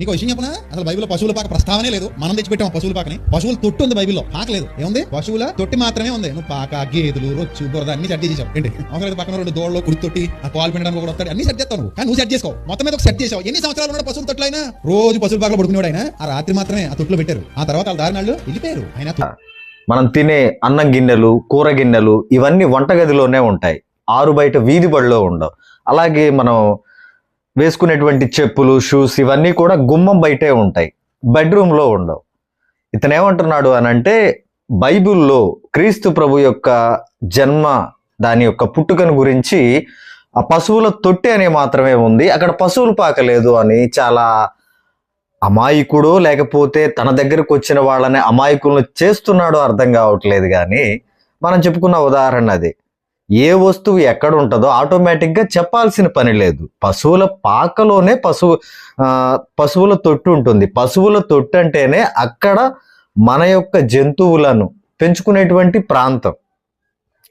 నీకు విషయం చెప్పనా? అసలు బైబిల్లో పశువుల పాక ప్రస్తావనే లేదు. మనం తెచ్చిపెట్టాం పశువుల పాకని. పశువుల తొట్టు ఉంది బైబిల్లో. పాక లేదు. ఏముంది? పశువుల తొట్టి మాత్రమే ఉంది. నువ్వు పాక గేదెలు రొచ్చు బురద అన్ని సెట్ చేసావు ఏంటి? అవసరం పక్కన రెండు దోళ్ళు కుడి తొట్టి ఆ పాలు పిండడానికి కూడా వస్తాడు. అన్ని సెట్ చేస్తావు కానీ నువ్వు సెట్ చేసుకో. మొత్తం మీద ఒక సెట్ చేసావు ఎన్ని సంవత్సరాలు ఉన్నాడు పశువుల తొట్లు అయినా? రోజు పశువుల పాకలో పడుకునేవాడు ఆయన. ఆ రాత్రి మాత్రమే ఆ తొట్టులో పెట్టారు. ఆ తర్వాత వాళ్ళ దారినాళ్ళు వెళ్ళిపోయారు. ఆయన మనం తినే అన్నం గిన్నెలు కూర గిన్నెలు ఇవన్నీ వంటగదిలోనే ఉంటాయి. ఆరు బయట వీధి బడిలో ఉండవు. అలాగే మనం వేసుకునేటువంటి చెప్పులు షూస్ ఇవన్నీ కూడా గుమ్మం బయటే ఉంటాయి. బెడ్రూమ్లో ఉండవు. ఇతను ఏమంటున్నాడు అని అంటే బైబిల్లో క్రీస్తు ప్రభు యొక్క జన్మ దాని యొక్క పుట్టుకను గురించి ఆ పశువుల తొట్టి అనే మాత్రమే ఉంది. అక్కడ పశువులు పాకలేదు అని చాలా అమాయకుడు లేకపోతే తన దగ్గరకు వచ్చిన వాళ్ళని అమాయకులను చేస్తున్నాడో అర్థం కావట్లేదు కానీ మనం చెప్పుకున్న ఉదాహరణ అది. ఏ వస్తువు ఎక్కడ ఉంటుందో ఆటోమేటిక్గా చెప్పాల్సిన పని లేదు. పశువుల పాకలోనే పశువు పశువుల తొట్టు ఉంటుంది. పశువుల తొట్టు అంటేనే అక్కడ మన యొక్క జంతువులను పెంచుకునేటువంటి ప్రాంతం.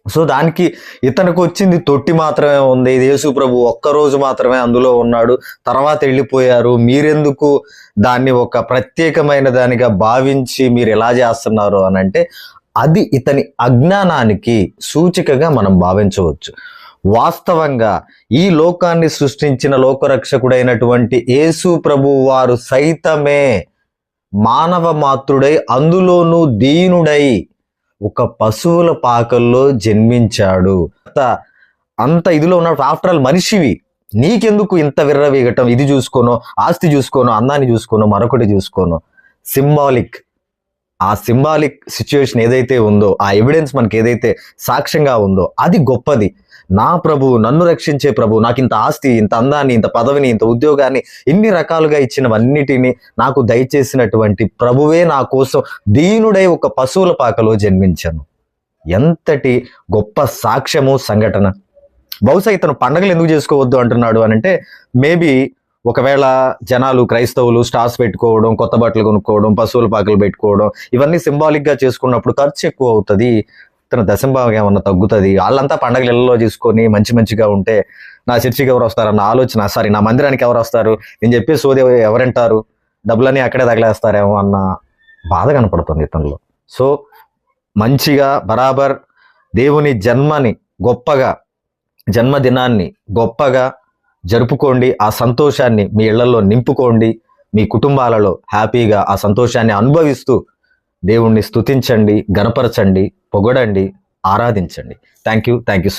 సో దానికి ఇతనికి వచ్చింది తొట్టి మాత్రమే ఉంది. యేసు ప్రభు ఒక్కరోజు మాత్రమే అందులో ఉన్నాడు. తర్వాత వెళ్ళిపోయారు. మీరెందుకు దాన్ని ఒక ప్రత్యేకమైన దానిగా భావించి మీరు ఎలా చేస్తున్నారు అని అంటే అది ఇతని అజ్ఞానానికి సూచికగా మనం భావించవచ్చు. వాస్తవంగా ఈ లోకాన్ని సృష్టించిన లోకరక్షకుడైనటువంటి యేసు ప్రభు వారు సైతమే మానవ మాతృడై అందులోనూ దీనుడై ఒక పశువుల పాకల్లో జన్మించాడు. అంత అంత ఇదిలో ఉన్నాడు ఆఫ్టర్ ఆల్ మనిషివి. నీకెందుకు ఇంత విర్రవీగటం? ఇది చూసుకోను ఆస్తి చూసుకోను అందాన్ని చూసుకోను మరొకటి చూసుకోను. సింబాలిక్ ఆ సింబాలిక్ సిచ్యువేషన్ ఏదైతే ఉందో ఆ ఎవిడెన్స్ మనకి ఏదైతే సాక్ష్యంగా ఉందో అది గొప్పది. నా ప్రభు నన్ను రక్షించే ప్రభు నాకు ఇంత ఆస్తి ఇంత అందాన్ని ఇంత పదవిని ఇంత ఉద్యోగాన్ని ఇన్ని రకాలుగా ఇచ్చినవన్నిటిని నాకు దయచేసినటువంటి ప్రభువే నా కోసం దీనుడై ఒక పశువుల పాకలో జన్మించాను. ఎంతటి గొప్ప సాక్ష్యము సంఘటన. బహుశా ఇతను పండగలు ఎందుకు చేసుకోవద్దు అంటున్నాడు అని అంటే మేబీ ఒకవేళ జనాలు క్రైస్తవులు స్టార్స్ పెట్టుకోవడం కొత్త బట్టలు కొనుక్కోవడం పశువుల పాకలు పెట్టుకోవడం ఇవన్నీ సింబాలిక్గా చేసుకున్నప్పుడు ఖర్చు ఎక్కువ అవుతుంది. తన దశంభావం ఏమన్నా తగ్గుతుంది? వాళ్ళంతా పండగలు ఇళ్ళలో చేసుకొని మంచి మంచిగా ఉంటే నా చర్చికి ఎవరు వస్తారన్న ఆలోచన. సారీ నా మందిరానికి ఎవరు వస్తారు? నేను చెప్పే సోది ఎవరంటారు? డబ్బులన్నీ అక్కడే తగిలేస్తారేమో అన్న బాధ కనపడుతుంది ఇతనిలో. సో మంచిగా బరాబర్ దేవుని జన్మని గొప్పగా జన్మదినాన్ని గొప్పగా జరుపుకోండి. ఆ సంతోషాన్ని మీ ఇళ్ళలో నింపుకోండి. మీ కుటుంబాలలో హ్యాపీగా ఆ సంతోషాన్ని అనుభవిస్తూ దేవుణ్ణి స్తుతించండి గనపరచండి పొగడండి ఆరాధించండి. Thank you thank you so